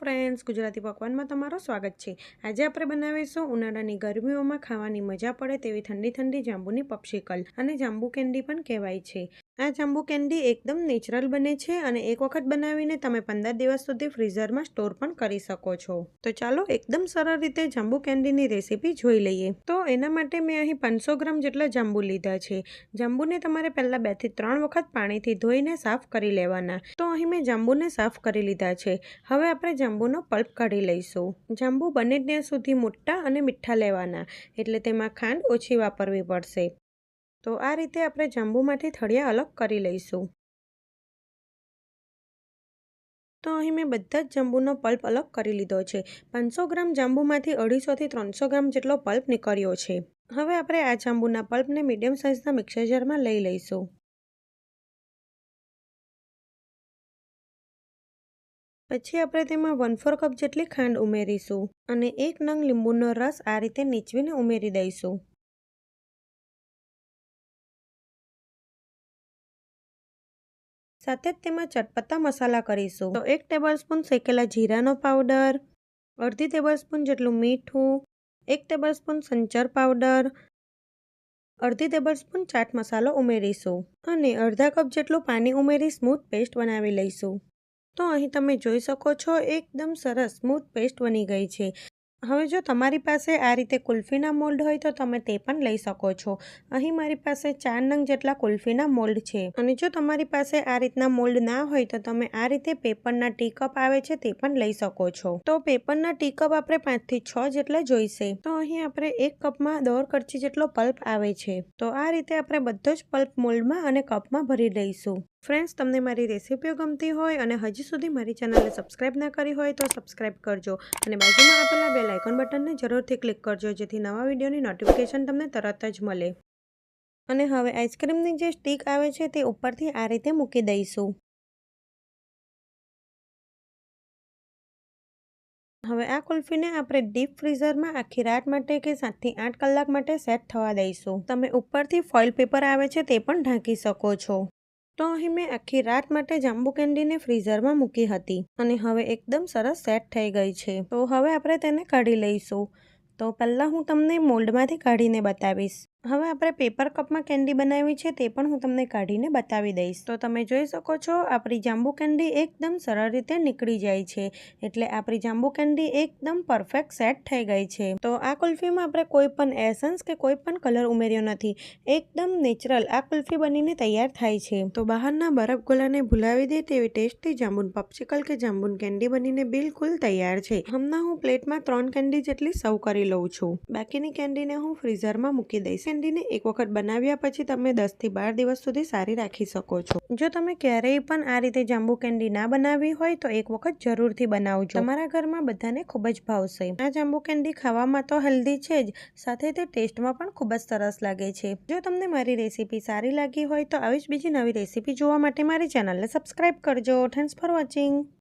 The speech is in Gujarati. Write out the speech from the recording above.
ફ્રેન્ડ્સ, ગુજરાતી પકવાનમાં તમારું સ્વાગત છે. આજે આપણે બનાવીશું ઉનાળાની ગરમીઓમાં ખાવાની મજા પડે તેવી ઠંડી ઠંડી જાંબુની પપ્સિકલ અને જાંબુ કેન્ડી પણ કહેવાય છે. આ જાંબુ કેન્ડી એકદમ નેચરલ બને છે અને એક વખત બનાવીને તમે પંદર દિવસ સુધી ફ્રીઝરમાં સ્ટોર પણ કરી શકો છો. તો ચાલો એકદમ સરળ રીતે જાંબુ કેન્ડીની રેસીપી જોઈ લઈએ. તો એના માટે મેં અહીં પાંચસો ગ્રામ જેટલા જાંબુ લીધા છે. જાંબુને તમારે પહેલાં બેથી ત્રણ વખત પાણીથી ધોઈને સાફ કરી લેવાના. તો અહીં મેં જાંબુને સાફ કરી લીધા છે. હવે આપણે જાંબુનો પલ્પ કાઢી લઈશું. જાંબુ બને ત્યાં સુધી મોટા અને મીઠા લેવાના, એટલે તેમાં ખાંડ ઓછી વાપરવી પડશે. તો આ રીતે આપણે જાંબુમાંથી થળિયા અલગ કરી લઈશું. તો અહીં મેં બધા જ જાંબુનો પલ્પ અલગ કરી લીધો છે. પાંચસો ગ્રામ જાંબુમાંથી અઢીસોથી ત્રણસો ગ્રામ જેટલો પલ્પ નીકળ્યો છે. હવે આપણે આ જાંબુના પલ્પને મીડિયમ સાઇઝના મિક્સર જારમાં લઈ લઈશું. પછી આપણે તેમાં વન ફોર કપ જેટલી ખાંડ ઉમેરીશું અને એક નંગ લીંબુનો રસ આ રીતે નીચવીને ઉમેરી દઈશું. સાથે જ તેમાં ચટપટા મસાલા કરીશું. તો એક ટેબલ સ્પૂન શેકેલા જીરાનો પાવડર અડધી ટેબલ સ્પૂન જેટલું મીઠું, એક ટેબલ સ્પૂન સંચર પાવડર અડધી ટેબલ સ્પૂન ચાટ મસાલો ઉમેરીશું અને અડધા કપ જેટલું પાણી ઉમેરી સ્મૂથ પેસ્ટ બનાવી લઈશું. તો અહીં તમે જોઈ શકો છો, એકદમ સરસ સ્મૂથ પેસ્ટ બની ગઈ છે. હવે જો તમારી પાસે આ રીતે કુલ્ફીના મોલ્ડ હોય તો તમે તે પણ લઈ શકો છો. અહીં મારી પાસે ચાર નંગ જેટલા કુલ્ફીના મોલ્ડ છે. અને જો તમારી પાસે આ રીતના મોલ્ડ ના હોય તો તમે આ રીતે પેપરના ટીકપ આવે છે તે પણ લઈ શકો છો. તો પેપરના ટીકપ આપણે પાંચથી છ જેટલા જોઈશે. તો અહીં આપણે એક કપમાં દોઢ કરચી જેટલો પલ્પ આવે છે. તો આ રીતે આપણે બધો જ પલ્પ મોલ્ડમાં અને કપમાં ભરી દઈશું ફ્રેન્ડ્સ તમને મારી રેસીપીઓ ગમતી હોય અને હજી સુધી મારી ચેનલને સબસ્ક્રાઈબ ના કરી હોય તો સબસ્ક્રાઈબ કરજો અને બાજુમાં આપેલા બે લાઇકોન બટનને જરૂરથી ક્લિક કરજો જેથી નવા વિડીયોની નોટિફિકેશન તમને તરત જ મળે. અને હવે આઈસ્ક્રીમની જે સ્ટીક આવે છે તે ઉપરથી આ રીતે મૂકી દઈશું. હવે આ કુલ્ફીને આપણે ડીપ ફ્રીઝરમાં આખી રાત માટે કે સાતથી આઠ કલાક માટે સેટ થવા દઈશું. તમે ઉપરથી ફોઇલ પેપર આવે છે તે પણ ઢાંકી શકો છો. તો અહીં મેં આખી રાત માટે જાંબુ કેન્ડીને ફ્રીઝરમાં મૂકી હતી અને હવે એકદમ સરસ સેટ થઈ ગઈ છે. તો હવે આપણે તેને કાઢી લઈશું. તો પહેલાં હું તમને મોલ્ડમાંથી કાઢીને બતાવીશ. હવે આપણે પેપર કપમાં કેન્ડી બનાવી છે તે પણ હું તમને કાઢીને બતાવી દઈશ. તો તમે જોઈ શકો છો આપણી જાંબુ કેન્ડી એકદમ સરળ રીતે નીકળી જાય છે. એટલે આપણી જાંબુ કેન્ડી એકદમ પરફેક્ટ સેટ થઈ ગઈ છે. તો આ કુલ્ફીમાં આપણે કોઈ પણ એસન્સ કે કોઈ પણ કલર ઉમેર્યો નથી. એકદમ નેચરલ આ કુલ્ફી બનીને તૈયાર થાય છે. તો બહારના બરફ ગોલાને ભૂલાવી દે તેવી ટેસ્ટી જાંબુન પપ્સિકલ કે જાંબુન કેન્ડી બનીને બિલકુલ તૈયાર છે. હમણાં હું પ્લેટમાં ત્રણ કેન્ડી જેટલી સર્વ કરી લઉં છું. બાકીની કેન્ડીને હું ફ્રીઝરમાં મૂકી દઈશ. કેન્ડીને એક વખત બનાવ્યા પછી તમે દસથી બાર દિવસ સુધી સારી રાખી શકો છો. જો તમે ક્યારેય પણ આ રીતે જાંબુ કેન્ડી ના બનાવી હોય તો એક વખત જરૂરથી બનાવજો. તમારા ઘરમાં બધાને ખૂબ જ ભાવશે આ જાંબુ કેન્ડી ખાવામાં તો હેલ્ધી છે જ, સાથે તે ટેસ્ટમાં પણ ખૂબ જ સરસ લાગે છે. જો તમને મારી રેસીપી સારી લાગી હોય તો આવી જ બીજી નવી રેસીપી જોવા માટે મારી ચેનલને સબસ્ક્રાઈબ કરજો. Thanks for watching